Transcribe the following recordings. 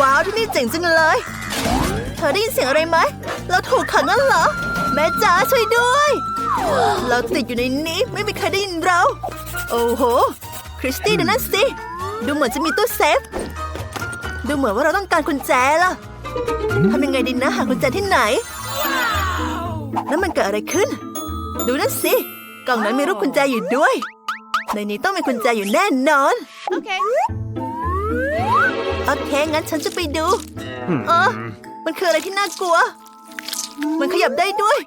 ว้าวที่นี่เจ๋งจังเลย เธอได้ยินเสียงอะไรไหม เราถูกขังนั่นเหรอ แม่จ๋าช่วยด้วย เราติดอยู่ในนี้ไม่มีใครได้ยินเรา โอ้โห คริสตี้ดูนั่นสิ ดูเหมือนจะมีตู้เซฟ ดูเหมือนว่าเราต้องการกุญแจล่ะทำยังไงดีนะหากุญแจที่ไหน แล้วมันเกิดอะไรขึ้น ดูนั่นสิ กล่องนั้นมีรูปกุญแจอยู่ด้วย ในนี้ต้องมีกุญแจอยู่แน่นอน Okay. โอเค งั้นฉันจะไปดู เออ มันคืออะไรที่น่ากลัว มันขยับได้ด้วย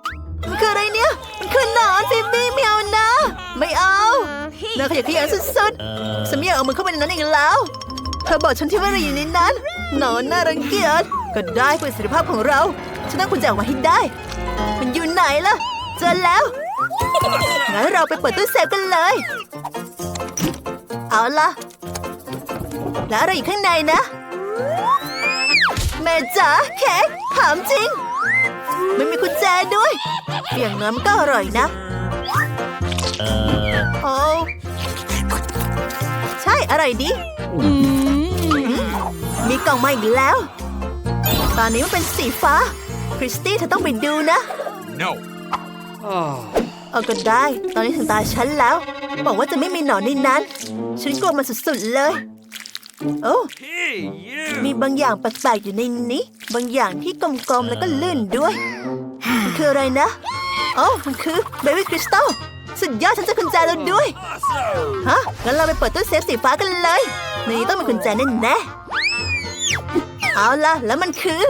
มันคืออะไรเนี่ย มันคือหนอนฟิบบี้ไม่เอานะ ไม่เอา Uh, น่าขยะแขยงสุดๆฉันไม่อยากเอามือเข้าไปในนั้นอีกแล้ว เธอบอกฉันที่ว่าเราอยู่ในนั้น หนอนน่ารังเกียจ ก็ได้เพื่อสิทธิภาพของเรา ฉันต้องคุณจะออกมาให้ได้ มันอยู่ไหนล่ะ เจอแล้ว งั้นเราไปเปิดตู้เซฟกันเลย เอาล่ะแล้วอะไรอยู่ข้างในนะ แม่จ๋าเค้กถามจริง ไม่มีกุญแจด้วยอย่างน้อยมันก็อร่อยนะโอ้ใช่อร่อยดีมีกล่องมาอีกแล้ว ตอนนี้มันเป็นสีฟ้า คริสตี้เธอต้องไปดูนะ No. เอาก็ได้ ตอนนี้ถึงตาฉันแล้ว บอกว่าจะไม่มีหนอนในนั้น ฉันกลัวมันสุดๆเลย โอ้ Hey, you. มีบางอย่างแปลกๆอยู่ในนี้ บางอย่างที่กลมๆแล้วก็ลื่นด้วย มันคืออะไรนะ โอ้มันคือเบบี้คริสตัลสุดยอดฉันเจะกุญแจแล้วด้วย Awesome. ฮะ งั้นเราไปเปิดตู้เซฟสีฟ้ากันเลยในนี้ต้องมีกุญแจแน่แน่ๆเอาล่ะ แล้วมันคือ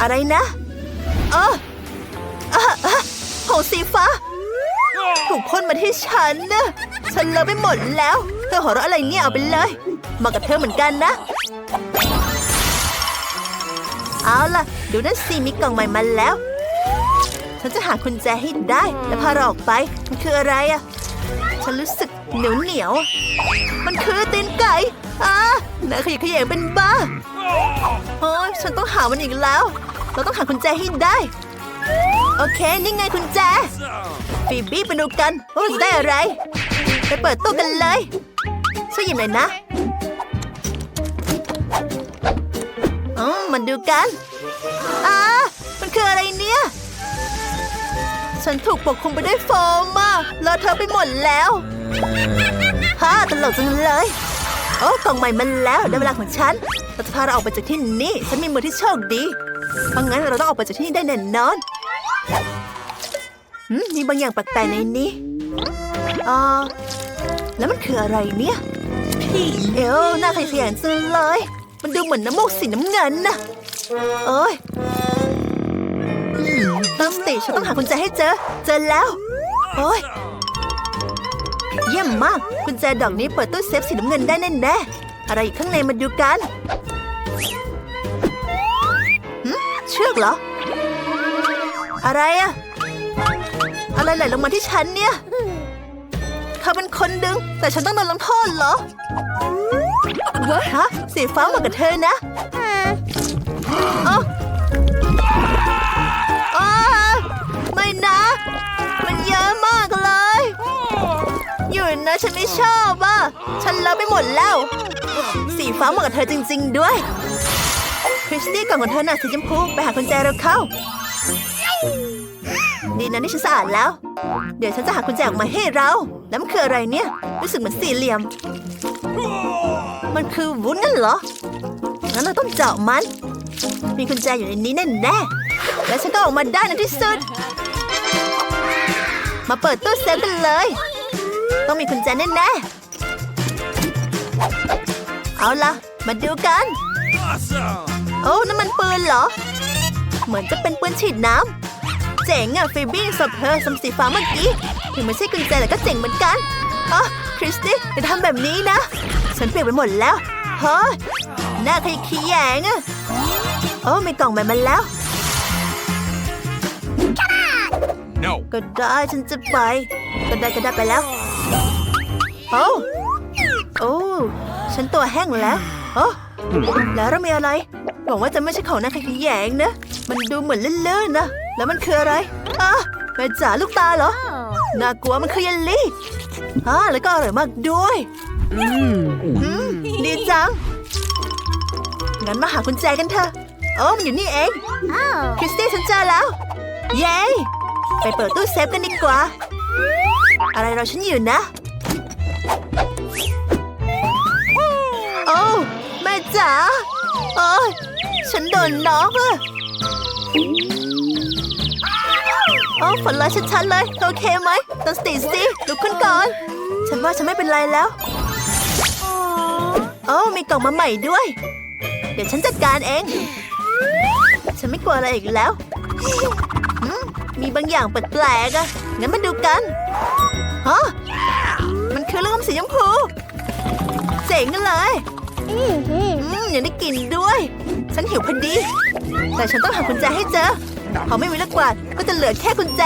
อะไรนะเออเออเออผงสีฟ้า ถูกพ่นมาที่ฉันนะฉันเลอะไปหมดแล้ว เธอหัวเราะอะไรเนี่ยเอาไปเลยเหมาะกับเธอเหมือนกันนะ เอาล่ะ ดูนั่นสิมีกล่องใหม่มาแล้ว ฉันจะหากุญแจให้ได้ และพาเราออกไป มันคืออะไรอะฉันรู้สึกเหนียวเหนียว มันคือตีนไก่อ่าน่าขยะขยงเป็นบ้าโอ้ยฉันต้องหามันอีกแล้ว เราต้องหากุญแจให้ได้ โอเค นี่ไงกุญแจฟีบี้ไปดูกันว่าจะได้อะไรไปเปิดตู้กันเลย ช่วยหยิบหน่อยนะอ๋อมาดูกันอ่ามันคืออะไรเนี่ย ฉันถูกปกคลุมไปด้วยโฟมมาเลอะเทอะไปหมดแล้วฮ่าตลกจังเลย โอ้กล่องใหม่มันแล้วได้เวลาของฉันเราจะพาเราออกไปจากที่นี่ ฉันมีมือที่โชคดี เพราะงั้นเราต้องออกไปจากที่นี่ได้แน่นอน มีบางอย่างแปลกๆในนี้อ่าแล้วมันคืออะไรเนี่ยพี่เอวหน้าขยะแขยงจังเลย มันดูเหมือนน้ำมูกสีน้ำเงินนะเอ้ยตั้งติฉันต้องหากุญแจให้เจอ เจอแล้ว โอ้ย เยี่ยมมากกุญแจดอกนี้เปิดตู้เซฟสีน้ำเงินได้แน่ๆอะไรอยู่ข้างในมาดูกันหืมเชือกเหรอ อะไรอะอะไรไหลลงมาที่ฉันเนี่ยเธอเป็นคนดึง แต่ฉันต้องโดนลงโทษเหรอวะฮะสีฟ้าเหมาะกับเธอนะเอ้าอ้าไม่นะ มันเยอะมากเลย อยู่นะฉันไม่ชอบอะ ฉันเลอะไปหมดแล้ว สีฟ้าเหมาะกับเธอจริง ๆ ด้วย คริสตี้กล่องของเธอน่ะสีชมพูไปหากุญแจเราเข้า ดีนะที่ฉันสะอาดแล้ว เดี๋ยวฉันจะหากุญแจออกมาให้เรา แล้วมันคืออะไรเนี่ย รู้สึกเหมือนสี่เหลี่ยม มันคือวุ้นนั่นเหรอ งั้นเราต้องเจาะมัน มีกุญแจอยู่ในนี้แน่แน่ๆและฉันก็ออกมาได้ในที่สุด มาเปิดตู้เซฟกันเลย ต้องมีกุญแจแน่แน่ๆเอาล่ะ มาดูกัน Awesome. โอ้นั่นมันปืนเหรอ เหมือนจะเป็นปืนฉีดน้ำ เจ๋งอะฟีบี้สบเธอสมสีฟ้าเมื่อกี้ถึงไม่ใช่กุญแจแต่ก็เจ๋งเหมือนกันอ๋อคริสตี้อย่าทำแบบนี้นะ ฉันเปียกไปหมดแล้วเฮ้ยหน้าขยขี้แยงอะโอ้มีกล่องใหม่มาแล้ว No. ก็ได้ฉันจะไป ก็ได้ก็ได้ไปแล้วโอ้โอ้ฉันตัวแห้งแล้วโอ้แล้วเรามีอะไรหวังว่าจะไม่ใช่ของนักขยแยงนะ มันดูเหมือนลื่นๆนะ แล้วมันคืออะไรอะแม่จ๋าลูกตาเหรอ น่ากลัวมันคือเยลลี่อ่าแล้วก็อร่อยมากด้วยอืมงั้นมาหากุญแจกันเถอะโอ้มันอยู่นี่เอง คริสตี้ฉันเจอแล้ว เย้ ไปเปิดตู้เซฟกันดีกว่า อะไรเราฉันอยู่นะ โอ้แม่จ๋าโอ้ยฉันโดนน็อกอะ โอ้ฝันร้ายชัดๆเลยเธอโอเคไหมตั้งสติสิลุกขึ้นก่อน ฉันว่าฉันไม่เป็นไรแล้วโอ้มีกล่องมาใหม่ด้วย เดี๋ยวฉันจัดการเอง ฉันไม่กลัวอะไรอีกแล้วอืมมีบางอย่างแปลกๆอะงั้นมาดูกันฮะมันคือลูกอมสีชมพูเจ๋งเลยอืมยังได้กลิ่นด้วย ฉันหิวพอดี แต่ฉันต้องหากุญแจให้เจอ พอไม่มีลูกกวาดก็จะเหลือแค่กุญแจ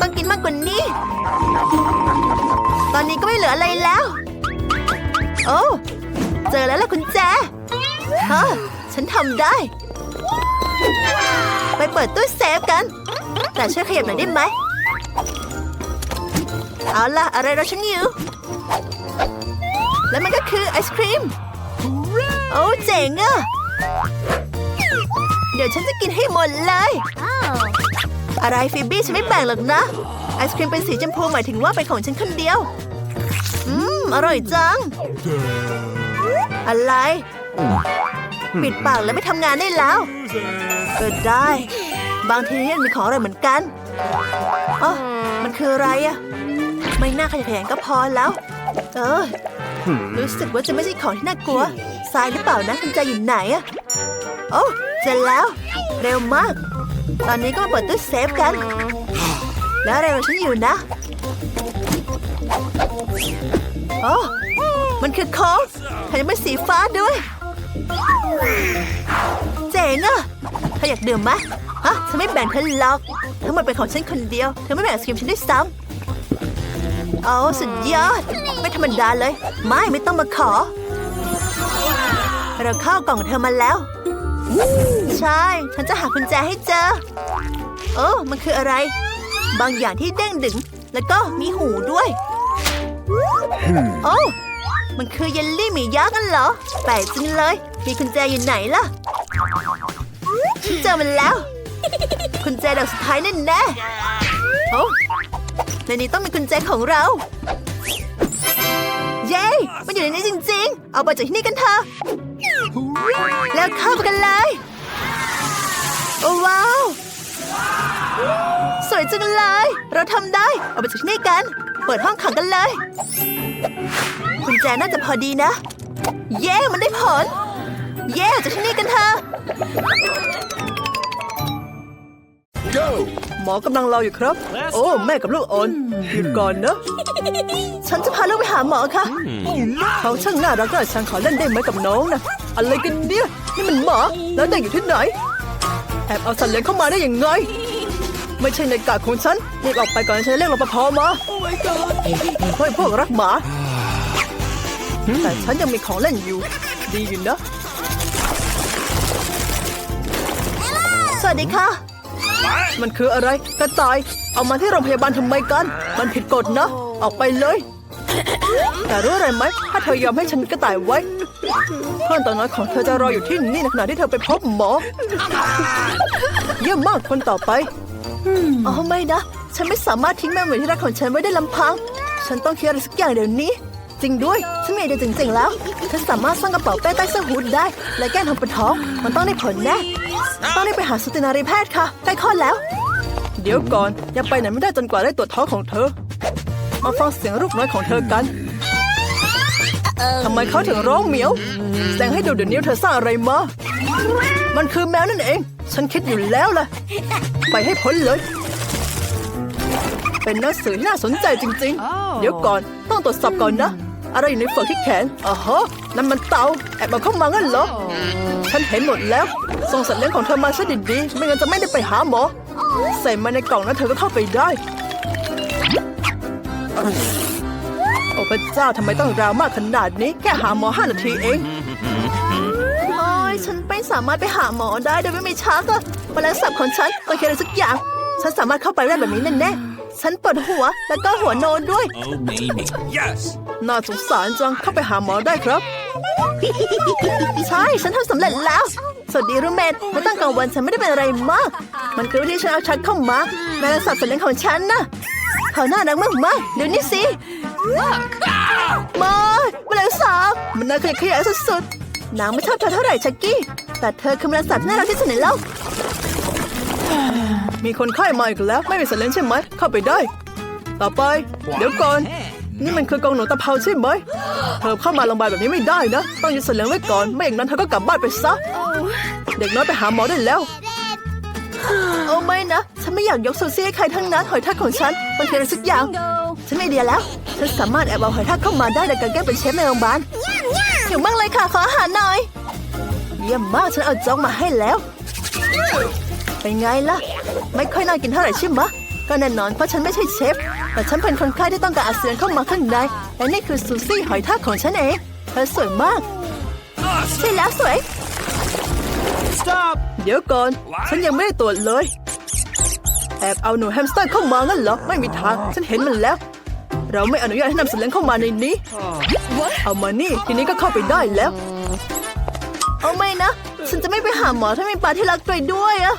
ต้องกินมากกว่านี้ ตอนนี้ก็ไม่เหลืออะไรแล้ว โอ้เจอแล้วล่ะกุญแจฮะฉันทำได้ ไปเปิดตู้เซฟกัน แต่ช่วยขยับหน่อยได้ไหม เอาล่ะ อะไรเราฉันอยู่ และมันก็คือไอศครีม โอ้เจ๋งอะ เดี๋ยวฉันจะกินให้หมดเลย อะไรฟิบบี้ฉันไม่แบ่งหรอกนะ ไอศครีมเป็นสีชมพูหมายถึงว่าเป็นของฉันคนเดียว อืม อร่อยจัง อะไร ปิดปากแล้วไม่ทำงานได้แล้วเออได้ บางทีมันมีของอะไรเหมือนกันอ๋อมันคืออะไรอะไม่น่าขยันขยันก็พอแล้ว เออ รู้สึกว่าจะไม่ใช่ของที่น่ากลัวทรายหรือเปล่านะกุญแจอยู่ไหนอะ โอ้เสร็จแล้ว เร็วมาก ตอนนี้ก็เปิดตู้เซฟกัน แล้วอะไรของฉันอยู่นะ โอ้มันคือค้กแถมยังเป็นสีฟ้าด้วย เจ๋งอะเธออยากดื่มไหมฮะฉันไม่แบ่งเธอหรอก ทั้งหมดเป็นของฉันคนเดียว เธอไม่แบ่งไอศครีมฉันด้วยซ้ำเอาสุดยอด ไม่ธรรมดาเลย ไม่ไม่ต้องมาขอ เราเข้ากล่องเธอมาแล้ว ใช่ ฉันจะหากุญแจให้เจอ โอ้มันคืออะไร บางอย่างที่เด้งดึง แล้วก็มีหูด้วย โอ้มันคือเยลลี่หมียักษ์กันเหรอ แปลกจังเลย มีกุญแจอยู่ไหนล่ะ ฉันเจอมันแล้ว กุญแจดอกสุดท้ายแน่แน่โอ้ในนี้ต้องมีกุญแจของเรา เย้ มันอยู่ในนี้จริง ๆ เอาไปจากที่นี่กันเถอะแล้วเข้าไปกันเลย โอ้ว้าว สวยจังเลย เราทำได้ เอาไปจากที่นี่กัน เปิดห้องขังกันเลยกุญแจน่าจะพอดีนะ เย้ มันได้ผล เย้ออกจากที่นี่กันเถอะ หมอกำลังรออยู่ครับ โอ้ แม่กับลูกอ่อนหยุดก่อนนะ ฉันจะพาลูกไปหาหมอค่ะ เขาช่างน่ารักน่าชังขอเล่นได้ไหมกับน้องนะอะไรกันเนี่ยนี่มันหมาแล้วเด็กอยู่ที่ไหน แอบเอาสัตว์เลี้ยงเข้ามาได้ยังไง ไม่ใช่ในกาของฉันรีบออกไปก่อนฉันจะเรียกรปภมาเฮ้ยพวกรักหมาแต่ฉันยังมีของเล่นอยู่ ดีอยู่นะสวัสดีค่ะ มันคืออะไรกระต่าย เอามาที่โรงพยาบาลทำไมกัน มันผิดกฎนะ ออกไปเลย แต่รู้อะไรไหม ถ้าเธอยอมให้ฉันกระต่ายไว้เพื่อนตัวน้อยของเธอจะรออยู่ที่นี่ในขณะที่เธอไปพบหมอ เยี่ยมมากคนต่อไปอ๋อไม่นะ ฉันไม่สามารถทิ้งแม่เหมือนที่รักของฉันไว้ได้ลำพัง ฉันต้องคิดอะไรสักอย่างเดี๋ยวนี้ จริงด้วย ฉันมีไอเดียเจ๋งๆแล้ว ฉันสามารถสร้างกระเป๋าเป้ใต้เสื้อฮูดได้ และแก้ทำเป็นท้อง มันต้องได้ผลแน่ ต้องได้ไปหาสุตินารีแพทย์ค่ะใกล้คลอดแล้ว เดี๋ยวก่อนยังไปไหนไม่ได้จนกว่าได้ตรวจท้องของเธอ มาฟังเสียงลูกน้อยของเธอกันทำไมเขาถึงร้องเหมียว แสดงให้ดูเดี๋ยวนี้เธอสร้างอะไรมา มันคือแมวนั่นเอง ฉันคิดอยู่แล้วล่ะ ไปให้พ้นเลย เป็นหนังสือน่าสนใจจริง ๆ เดี๋ยวก่อนต้องตรวจสอบก่อนนะ อะไรอยู่ในเฟือกที่แขนอ๋อฮะนั่นมันเตาแอบเอาเข้ามางั้นเหรอ ฉันเห็นหมดแล้ว ส่งสัตว์เลี้ยงของเธอมาซะดีๆ ไม่งั้นจะไม่ได้ไปหาหมอ ใส่มาในกล่องแล้วเธอก็เข้าไปได้ โอ้พระเจ้าทำไมต้องดราม่าขนาดนี้ แค่หาหมอห้านาทีเอง โอ้ยฉันไม่สามารถไปหาหมอได้โดยไม่มีชักอะแมลงสาบของฉันต้องคิดอะไรสักอย่าง ฉันสามารถเข้าไปได้แบบนี้แน่ๆฉันปวดหัวแล้วก็หัวโนนด้วย Oh, baby. Yes. น่าสงสารจังเข้าไปหาหมอได้ครับ ใช่ ฉันทำสำเร็จแล้ว สวัสดีรูเมทเมื่อตั้งกลางวันฉันไม่ได้เป็นอะไรมาก มันคือวิธีฉันเอาชัดเข้ามาแมลงสาบสัตว์เลี้ยงของฉันนะเขาน่ารักมากมากๆเดี๋ยวนี้สิมาแมลงสาบมันน่าขยะแขยะสุดๆนางไม่ชอบเธอเท่าไหร่ชักกี้ แต่เธอคือแมลงสาบที่น่ารักที่สุดในโลกมีคนไข้มาอีกแล้วไม่มีสัตว์เลี้ยงใช่ไหมเข้าไปได้ ต่อไป เดี๋ยวก่อน นี่มันคือกองหนูตะเภาใช่ไหม เธอเข้ามาโรงพยาบาลแบบนี้ไม่ได้นะ ต้องยึดสัตว์เลี้ยงไว้ก่อน ไม่อย่างนั้นเธอก็กลับบ้านไปซะ เด็กน้อยไปหาหมอได้แล้ว โอ้ไม่นะ ฉันไม่อยากยกโซเซี่ให้ใครทั้งนั้น หอยทากของฉัน มันคืออะไรสักอย่าง ฉันไม่เดียแล้ว ฉันสามารถแอบเอาหอยทากเข้ามาได้โดยการแกล้งเป็นเชฟในโรงพยาบาลหิวมากเลยค่ะ ขออาหารหน่อย เยี่ยมมากฉันเอาโจ๊กมาให้แล้ว เป็นไงล่ะ ไม่ค่อยน่ากินเท่าไหร่ใช่ไหมะ ก็แน่นอนเพราะฉันไม่ใช่เชฟ แต่ฉันเป็นคนไข้ที่ต้องการอาเซียนเข้ามาข้างใน และนี่คือซูซี่หอยทากของฉันเองเธอสวยมาก ใช่แล้วสวย Stop! เดี๋ยวก่อน ฉันยังไม่ได้ตรวจเลย แอบเอาหนูแฮมสเตอร์เข้ามางั้นเหรอ ไม่มีทาง ฉันเห็นมันแล้ว เราไม่อนุญาตให้นำสัตว์เลี้ยงเข้ามาในนี้ เอามานี่ ทีนี้ก็เข้าไปได้แล้ว เอาไม่นะ ฉันจะไม่ไปหาหมอถ้ามีปลาที่รักไปด้วยอะ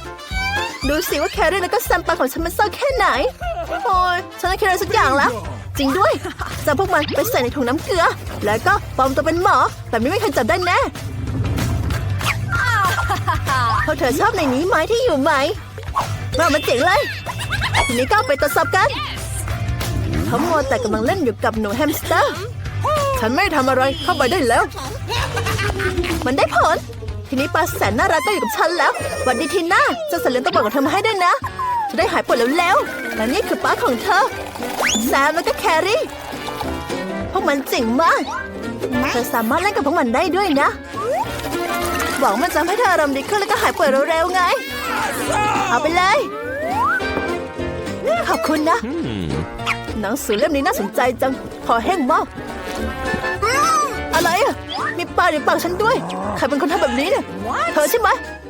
ดูสิว่าแครี่แล้วก็แซมปลาของฉันมันเศร้าแค่ไหน โอ้ยฉันต้องคิดอะไรสักอย่างแล้ว จริงด้วยจะพวกมันไปใส่ในถุงน้ำเกลือ แล้วก็ปลอมตัวเป็นหมอแต่ไม่มีใครจับได้แน่พวกเธอชอบในนี้ไหมที่อยู่ไหมมามันเจ๋งเลย ทีนี้ก็ไปตรวจสอบกันเขามัวแต่กำลังเล่นอยู่กับหนูแฮมสเตอร์ ฉันไม่ได้ทำอะไรเข้าไปได้แล้ว มันได้ผล ทีนี้ปลาแสนน่ารักก็อยู่กับฉันแล้วหวันดีทีน่าเจะสัตว์เลี้ยงตัวโปรดของเธอมาให้ด้วยนะ จะได้หายปวดเร็วๆและนี่คือป้าของเธอ แซมแล้วก็แครี่พวกมันเจ๋งมากเธอสามารถเล่นกับพวกมันได้ด้วยนะ หวังมันจะทำให้เธออารมณ์ดีขึ้นแล้วก็หายป่วยเร็วๆไง เอาไปเลย ขอบคุณนะ หนังสือเล่มนี้น่าสนใจจัง พอแห้งมากอะไรอะ มีปลาในปากฉันด้วย ใครเป็นคนทำแบบนี้เนี่ย เธอใช่ไหม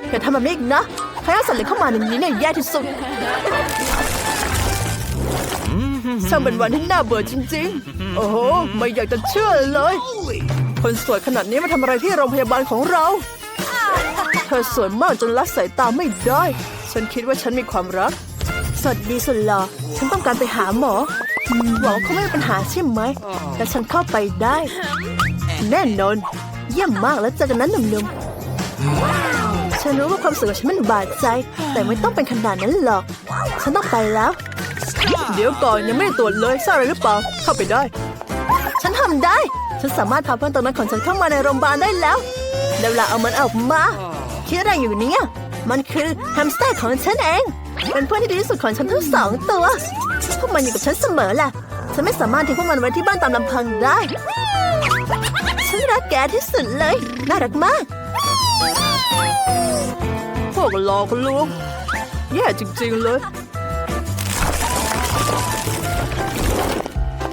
อย่าทำแบบนี้อีกนะใครเอาสัตว์เลี้ยงเข้ามาในนี้เนี่ยแย่ที่สุดช่างเป็นวันที่น่าเบื่อจริง ๆ โอ้โห ไม่อยากจะเชื่อเลย คนสวยขนาดนี้มาทำอะไรที่โรงพยาบาลของเรา เธอสวยมากจนละสายตาไม่ได้ ฉันคิดว่าฉันมีความรักสวัสดีสุดหล่อฉันต้องการไปหาหมอ หวังว่าคงไม่มีปัญหาใช่ไหมแต่ฉันเข้าไปได้ แน่นอน เยี่ยมมากแล้วเจอกันนั้นหนุ่มๆ ฉันรู้ว่าความสวยของฉันมันบาดใจ แต่ไม่ต้องเป็นขนาดนั้นหรอก ฉันต้องไปแล้ว เดี๋ยวก่อนยังไม่ได้ตรวจเลยทราบอะไรหรือเปล่า เข้าไปได้ ฉันทำได้ ฉันสามารถพาเพื่อนตัวนั้นของฉันเข้ามาในโรงพยาบาลได้แล้วเดี๋ยวลาเอามันออกมา คิดอะไรอยู่เนี่ยมันคือแฮมสเตอร์ของฉันเอง เป็นเพื่อนที่ดีที่สุดของฉันทั้งสองตัว พวกมันอยู่กับฉันเสมอแหละ ฉันไม่สามารถทิ้งพวกมันไว้ที่บ้านตามลำพังได้ฉัน รักแกที่สุดเลย น่ารักมาก พวกรอคุณลุงแย่จริงๆเลย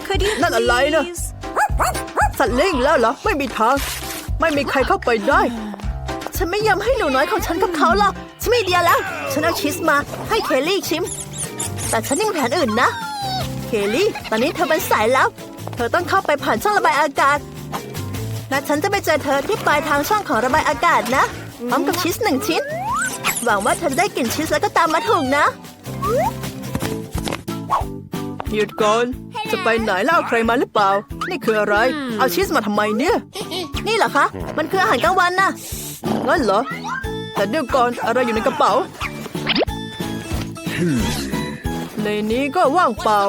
Could you นั่นอะไรนะ please? สัตว์เลี้ยงอีกแล้วเหรอ ไม่มีทาง ไม่มีใครเข้าไปได้ ฉันไม่ยอมให้หนูน้อยของฉันกับเขาหรอกฉันไม่เดียแล้ว ฉันเอาชีสมา ให้เคลลี่ชิม แต่ฉันยังมีแผนอื่นนะ เคลลี่ ตอนนี้เธอเป็นสายลับเธอต้องเข้าไปผ่านช่องระบายอากาศ และฉันจะไปเจอเธอที่ปลายทางช่องของระบายอากาศนะ พร้อมกับชีสหนึ่งชิ้น หวังว่าเธอจะได้กลิ่นชีสแล้วก็ตามมาถูกนะ หยุดก่อน จะไปไหนแล้วเอาใครมาหรือเปล่า นี่คืออะไร เอาชีสมาทำไมเนี่ย นี่เหรอคะ มันคืออาหารกลางวันนะงั้นเหรอ แต่เดี๋ยวก่อนอะไรอยู่ในกระเป๋า ในนี้ก็ว่างเปล่า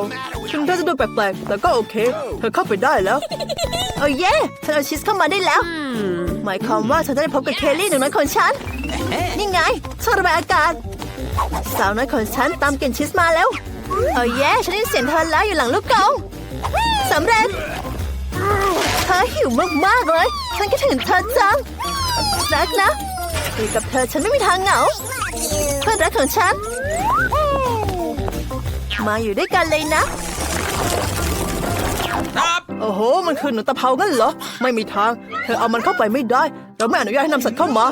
ถึงเธอจะดูแปลกๆ แต่ก็โอเค เธอเข้าไปได้แล้ว โอ้เย่ฉันเอาชีสเข้ามาได้แล้ว หมายความว่าฉันจะได้พบกับเคลลี่หนึ่งน้อยของฉัน นี่ไงช่องระบายอากาศ สาวน้อยของฉันตามกลิ่นชีสมาแล้ว โอ้เย่ฉันได้ยินเสียงเธอแล้วอยู่หลังลูกกรงสำเร็จเธอหิวมากๆเลย ฉันคิดถึงเธอจัง รักนะอยู่กับเธอฉันไม่มีทางเหงา เพื่อนรักของฉัน มาอยู่ด้วยกันเลยนะ Stop! โอ้โห มันคือหนูตะเภางั้นเหรอ ไม่มีทาง เธอเอามันเข้าไปไม่ได้ เราไม่อนุญาตให้นำสัตว์เข้ามา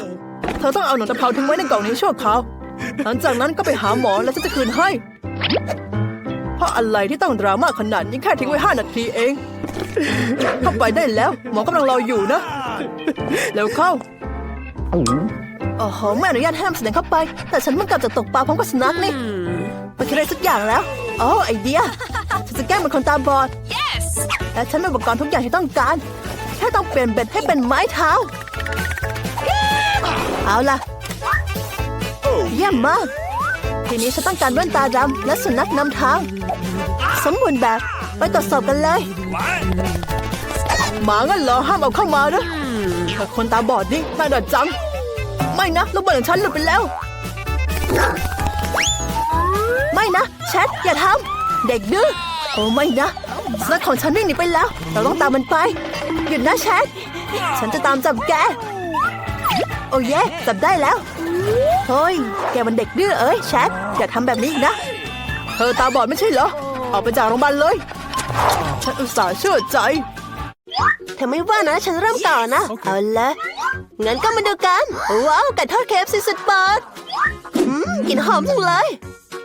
เธอต้องเอาหนูตะเภาทิ้งไว้ในกล่องนี้ชั่วคราว หลังจากนั้นก็ไปหาหมอแล้วฉันจะคืนให้ เพราะอะไรที่ต้องดราม่าขนาดนี้แค่ทิ้งไว้ห้านาทีเอง เข้าไปได้แล้ว หมอกำลังรออยู่นะเร็วเข้าโอ้โหไม่อนุญาตให้นำแสดงเข้าไป แต่ฉันเพิ่งกลับจากตกปลาพร้อมกับสุนัขนี่มันคืออะไรสักอย่างแล้วโอ้ไอเดียฉันจะแกล้งเป็นคนตาบอด Yes! และฉันมีอุปกรณ์ทุกอย่างที่ต้องการ แค่ต้องเปลี่ยนเบ็ดให้เป็นไม้เท้า เอาล่ะ เยี่ยมมาก ทีนี้ฉันต้องการแว่นตาดำและสุนัขนำทางสมบูรณ์แบบ ไปตรวจสอบกันเลย หมางั้นเหรอห้ามเอาเข้ามานะแต่คนตาบอดนี่น่าดัดจัง ไม่นะลูกบอลของฉันหลุดไปแล้ว ไม่นะแชทอย่าทำเด็กดื้อโอ้ไม่นะ สุนัขของฉันวิ่งหนีไปแล้ว เราต้องตามมันไป หยุดนะแชทฉันจะตามจับแก โอ้ยจับได้แล้วเฮ้ยแกมันเด็กดื้อเอ้ยแชทอย่าทำแบบนี้อีกนะ เธอตาบอดไม่ใช่เหรอ ออกไปจากโรงพยาบาลเลย ฉันอุตส่าห์เชื่อใจ เธอไม่ว่านะ ฉันเริ่มต่อนะ เอาละงั้นก็มาดูกัน ว้าวไก่ทอดเคฟซีสุดปอดอืมกลิ่นหอมจังเลย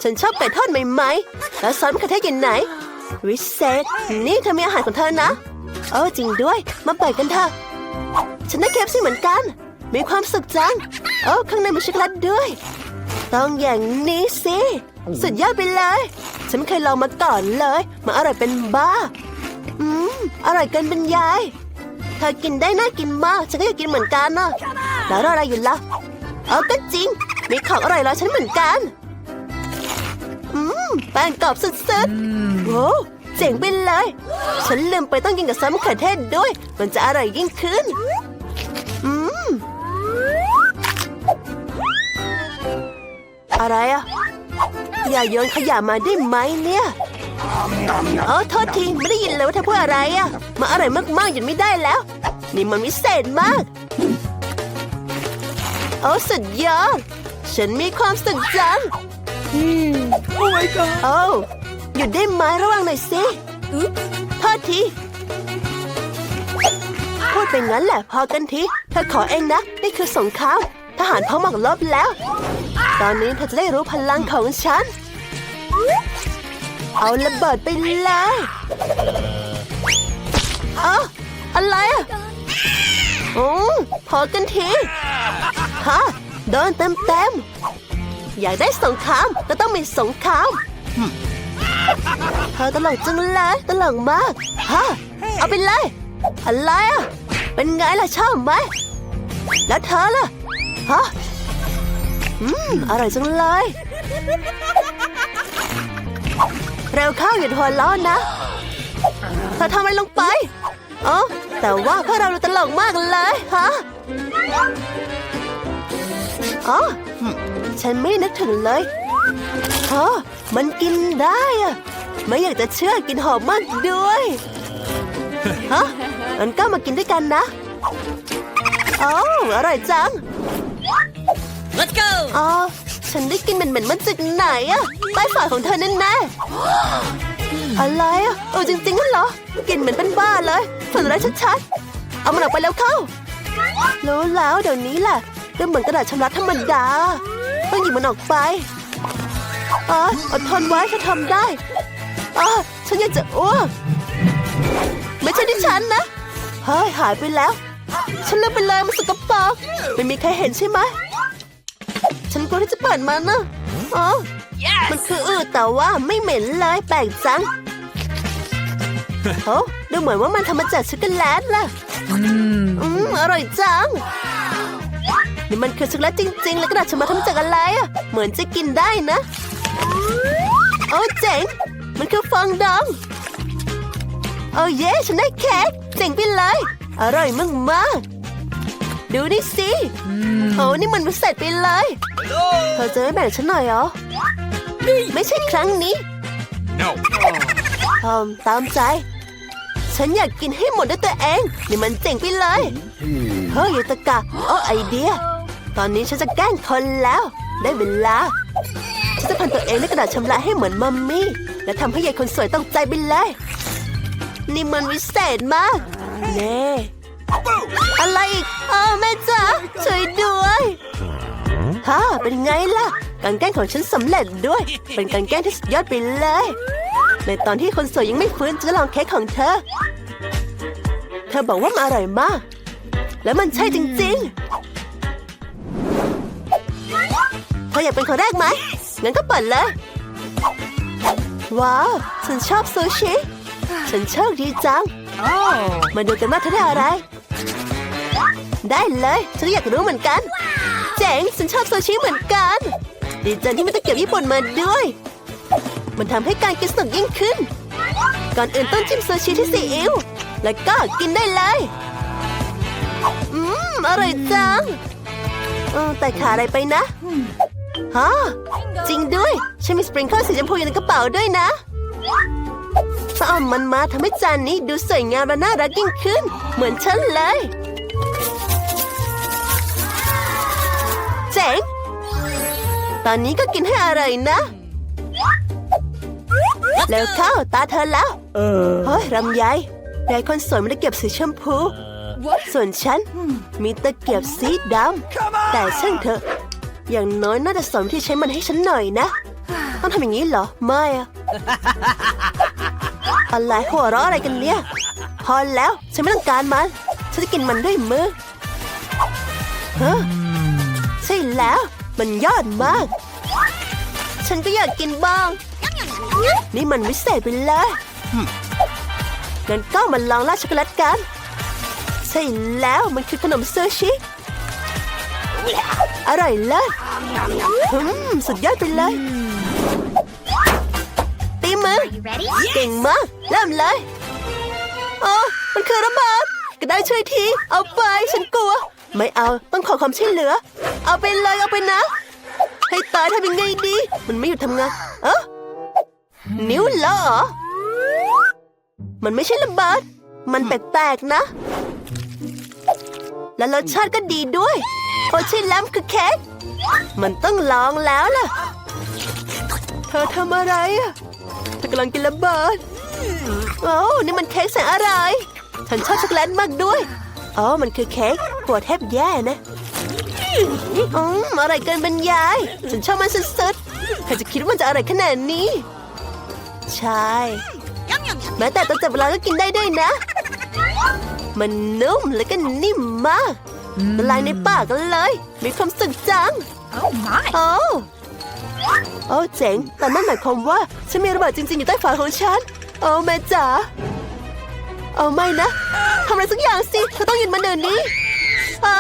ฉันชอบไก่ทอดใหม่ๆแล้วซอสมะเขือเทศอยู่ไหน วิเศษ นี่เธอมีอาหารของเธอนะ เออจริงด้วย มาเปิดกันเถอะ ฉันได้เคฟซีเหมือนกัน มีความสุขจัง เอ้ข้างในมีช็อกโกแลตด้วย ต้องอย่างนี้สิ สุดยอดไปเลย ฉันไม่เคยลองมาก่อนเลย มาอร่อยเป็นบ้า อืม อร่อยเกินบรรยาย เธอกินได้น่ากินมาก ฉันก็อยากกินเหมือนกันนะแล้วรออะไรอยู่ล่ะเออก็จริง มีของอร่อยรอฉันเหมือนกัน อืม แป้งกรอบสุดๆ โอ้เจ๋งไปเลย ฉันลืมไปต้องกินกับซอสมะเขือเทศด้วย มันจะอร่อยยิ่งขึ้น อืม อะไรอะอย่าโยนขยะมาได้ไหมเนี่ย เออโทษที ไม่ได้ยินเลยว่าเธอพูดอะไรอะมาอร่อยมากๆหยุดไม่ได้แล้ว นี่มันวิเศษมาก โอ้สุดยอด ฉันมีความสุขจัง Oh my god! โอ้หยุดได้ไหมระวังหน่อยสิโทษที พูดไปงั้นแหละพอกันที เธอขอเองนะ นี่คือสงครามทหารพร้อมหมักลบแล้ว ตอนนี้เธอจะได้รู้พลังของฉัน เอาระเบิดไปเลยเอ้าอะไรอะอืมพอกันที ฮะ โดนเต็มเต็ม อยากได้สงครามก็ต้องมีสงครามหึเธอตลกจังเลยตลกมากฮะเอาไปเลยอะไรอะเป็นไงล่ะชอบไหมแล้วเธอล่ะฮะอืมอร่อยจังเลยเร็วเข้าอย่าหัวร้อนนะเธอทำอะไรลงไปอ๋อแต่ว่าพวกเราดูตลกมากเลยฮะอ๋อหึ ฉันไม่นึกถึงเลยอ๋อมันกินได้อะไม่อยากจะเชื่อกินหอมมากด้วยฮะงั้นก็มากินด้วยกันนะโอ้อร่อยจัง Let's go! อ๋อฉันได้กินเหม็นๆมาจากไหนอะใต้ฝาของเธอแน่ๆอะไรอะเออจริงๆงั้นเหรอ กินเหมือนเป็นบ้าเลยฝันร้ายชัดๆ เอามันออกไปแล้วเข้า รู้แล้วเดี๋ยวนี้แหละก็เหมือนกระดาษชำระธรรมดา ต้องหยิบมันออกไปอ๋ออดทนไว้ฉันทำได้อ๋อฉันอยากจะอ้วกไม่ใช่ที่ฉันนะเฮ้ยหายไปแล้ว ฉันลืมไปเลยมันสกปรกไม่มีใครเห็นใช่ไหมฉันกลัวที่จะเปิดมันนะอ๋อมัน Yes! คืออืดแต่ว่าไม่เหม็นเลยแปลกจังโอ้ดูเหมือนว่ามันทำมาจากช็อกโกแลตล่ะ อืม อร่อยจัง นี่มันคือช็อกโกแลตจริง ๆ แล้วกระดาษชำระทำมาจากอะไรอะ เหมือนจะกินได้นะ โอ้เจ๋ง มันคือฟองดอง โอ้เย้ฉันได้เค้กเจ๋งไปเลย อร่อยมากๆดูนี่สิโอ้นี่มันวิเศษไปเลย เธอจะไม่แบ่งฉันหน่อยเหรอ ไม่ใช่ครั้งนี้ No! ทอมตามใจ ฉันอยากกินให้หมดด้วยตัวเอง นี่มันเจ๋งไปเลย เฮ้ยยูตะกะโอ้ไอเดีย ตอนนี้ฉันจะแกล้งคนแล้ว ได้เวลา ฉันจะพันตัวเองด้วยกระดาษชำระให้เหมือนมัมมี่ และทำให้ยายคนสวยตกใจไปเลย นี่มันวิเศษมากเน่อะไรอีกอ้าวแม่จ๋าช่วยด้วยฮ่าเป็นไงล่ะ การแกล้งของฉันสำเร็จด้วย เป็นการแกล้งที่สุดยอดไปเลย ในตอนที่คนสวยยังไม่ฟื้นจะลองเค้กของเธอ เธอบอกว่ามันอร่อยมาก แล้วมันใช่จริง ๆ ออยากเป็นคนแรกไหมงั้นก็เปิดเลย ว้าว ฉันชอบซูชิ ฉันโชคดีจังมาดูกันว่าเธอได้อะไร ได้เลย ฉันก็อยากรู้เหมือนกัน เจ๋ง ฉันชอบซูชิเหมือนกัน ดีจังที่ไม่ต้องเก็บญี่ปุ่นมาด้วย มันทำให้การกินสนุกยิ่งขึ้น ก่อนอื่นต้องจิ้มซูชิที่ซีอิ๊วแล้วก็กินได้เลย อืม อร่อยจังเออแต่ขาดอะไรไปนะ ฮะจริงด้วย ฉันมีสปริงเกิลสีชมพูอยู่ในกระเป๋าด้วยนะถ้าเอามันมาทำให้จานนี้ดูสวยงามและน่ารักยิ่งขึ้น เหมือนฉันเลย เจ๋ง ตอนนี้ก็กินให้อร่อยนะ Let's แล้ว go. เข้าตาเธอแล้ว เฮ้ยรำไยยายคนสวยไม่ได้เก็บสีชมพู ส่วนฉันมีตะเกียบสีดำแต่ช่างเถอะ อย่างน้อยน่าจะสอนที่ใช้มันให้ฉันหน่อยนะ ต้องทำอย่างนี้เหรอ ไม่อะอะไรหัวเราะอะไรกันเนี่ย พอแล้ว ฉันไม่ต้องการมัน ฉันจะกินมันด้วยมือเฮ้อใช่แล้ว มันยอดมาก ฉันก็อยากกินบ้าง นี่มันวิเศษไปเลยงั้นก็มาลองราดช็อกโกแลตกัน ใช่แล้วมันคือขนมซูชิ อร่อยเลยอืมสุดยอดไปเลย ตีมือ เก่งมากเริ่มเลยโอ้มันคือระเบิดก็ได้ช่วยที เอาไป ฉันกลัว ไม่เอา ต้องขอความช่วยเหลือ เอาไปเลย เอาไปนะ ให้ตายทำยังไงดี มันไม่หยุดทำงาน เอ้อนิ้วเหรอ มันไม่ใช่ระเบิด มันแปลกๆนะ และรสชาติก็ดีด้วย โอ้ใช่แลมคือเค้กมันต้องลองแล้วล่ะ เธอทำอะไรอะเธอกำลังกินระเบิดโอ้นี่มันเค้กแสนอร่อยฉันชอบช็อกโกแลตมากด้วยอ๋อมันคือเค้กหัวแทบแย่นะอืมอร่อยเกินบรรยาย ฉันชอบมันสุดๆใครจะคิดว่ามันจะอร่อยขนาดนี้ ใช่ แม้แต่ตอนจับเวลาก็กินได้ด้วยนะ มันนุ่มและก็นิ่มมาก ละลายในปากกันเลย มีความสุขจัง Oh my. โอ้โอ้เจ๋ง แต่นั่นหมายความว่า ฉันมีระเบิดจริง ๆ อยู่ใต้ฝาของฉัน โอ้แม่จ๋าเอาไม่นะทำอะไรสักอย่างสิเธอต้องหยุดมันเดี๋ยวนี้อ่า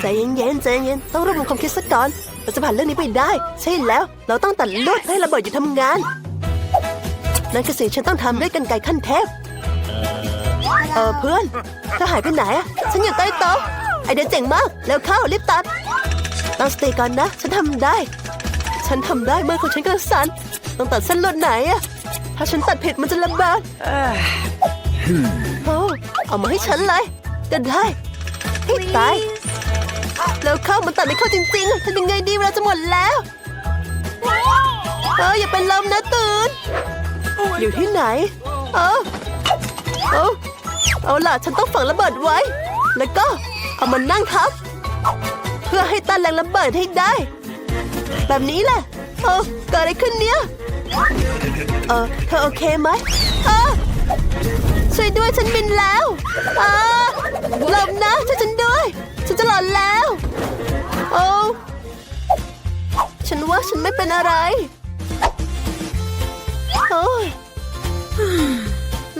ใจเย็นๆใจเย็นต้องรวบรวมความคิดสักก่อนเราจะผ่านเรื่องนี้ไปได้ ใช่แล้ว เราต้องตัดลวดให้ระเบิดอยู่ทำงาน นั่นคือสิ่งฉันต้องทำด้วยกันไกรขั้นเทพ เออเพื่อนเธอหายไปไหนอะฉันอยู่ใต้โต๊ะ ไอเดียเจ๋งมาก แล้วเข้ารีบตัดตั้งสติก่อนนะ ฉันทำได้ ฉันทำได้เมื่อของฉันกระสันต้องตัดเส้นลวดไหนอะถ้าฉันตัดผิดมันจะระเบิดโอ้เอามาให้ฉันเลยก็ได้ให้ตายแล้วเข้ามันตัดไม่เข้าจริงๆทำยังไงดีเวลาจะหมดแล้วเอออย่าเป็นลมนะตื่นอยู่ที่ไหน เออเออเอาล่ะ ฉันต้องฝังระเบิดไว้ แล้วก็ เอามันนั่งทับ เพื่อให้ต้านแรงระเบิดให้ได้ แบบนี้แหละเออเกิดอะไรขึ้นเนี่ย เออเธอโอเคไหมเออช่วยด้วยฉันบินแล้วเออหลบนะช่วยฉันด้วย ฉันจะหลอนแล้วโอ้ฉันว่าฉันไม่เป็นอะไรโอ้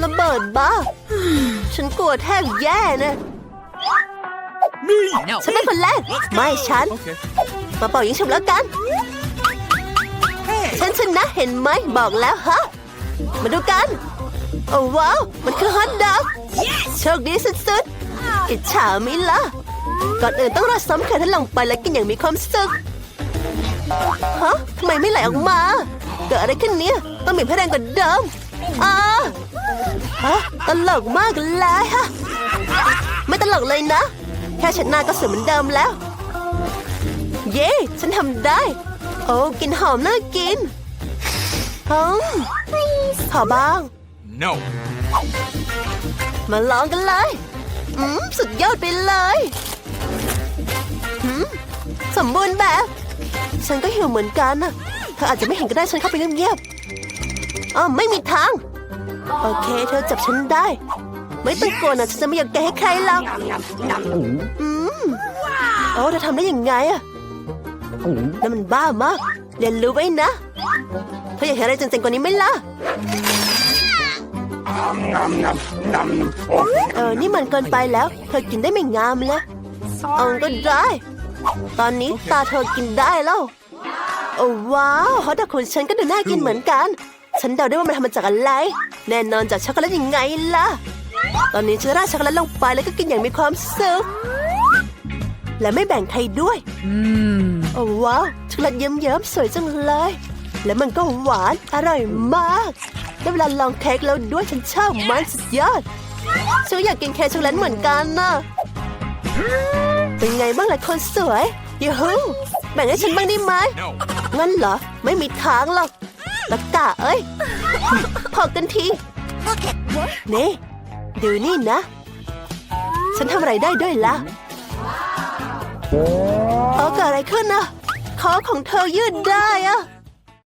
ระเบิดบ้า ฉันกลัวแทบแย่นะ Me! No. ฉันเป็นคนแรก ไม่ฉัน Okay. มาเป่ายิงฉุบแล้วกันฉันชนะเห็นไหมบอกแล้วฮะ มาดูกัน โอ้ว้าว มันคือฮอทดอกโชคดีสุดๆ อิจฉามิล่ะ ก่อนอื่นต้องราดซ้ำไข่ท่านลงไปแล้วกินอย่างมีความสุข ฮะทำไมไม่ไหลออกมา เกิดอะไรขึ้นเนี่ย ต้องบีบให้แรงกว่าเดิมอ่าฮะตลกมากเลยฮะ ไม่ตลกเลยนะ แค่เช็ดหน้าก็สวยเหมือนเดิมแล้ว เย้ ฉันทำได้ โอ้กลินหอมน่ากินฮึมขอบ้าง No. มาลองกันเลยอืมสุดยอดไปเลยหืมสมบูรณ์แบบ ฉันก็หิวเหมือนกันนะเธออาจจะไม่เห็นก็ได้ฉันเข้าไปเงียบๆอ๋อไม่มีทาง โอเค เธอจับฉันได้ ไม่ต้องกลัวนะฉันจะไม่อยากแกะให้ใครหรอกอืมโอ้เธอทำได้ยังไงอะนั่นมันบ้ามากเรียนรู้ไว้นะเธออยากเห็นอะไรเจ๋งๆกว่านี้ไหมล่ะเออ นี่มันเกินไปแล้ว เธอกินได้ไม่งามเลยเอาก็ได้ ตอนนี้ตาเธอกินได้แล้วโอ้ว้าวฮอตดอกของฉันก็ดูน่ากินเหมือนกัน ฉันเดาได้ว่ามันทำมาจากอะไร แน่นอนจากช็อกโกแลตยังไงล่ะ ตอนนี้ฉันราดช็อกโกแลตลงไปแล้วก็กินอย่างมีความสุขและไม่แบ่งใครด้วยโอ้ว้าวช็อกโกแลตเยิ้มๆสวยจังเลย และมันก็หวานอร่อยมากได้เวลาลองเค้กแล้วด้วยฉันชอบมันสุดยอดฉันก็อยากกินเค้กช็อกโกแลตเหมือนกันนะเป็นไงบ้างล่ะคนสวยยูฮูแบ่งให้ฉันบ้างได้ไหม No. งั้นเหรอ ไม่มีทางหรอกตะกะเอ้ย พอกันทีนี่ ดูนี่นะ ฉันทำอะไรได้ด้วยล่ะเออเกิดอะไรขึ้นนะคอของเธอยืดได้อะ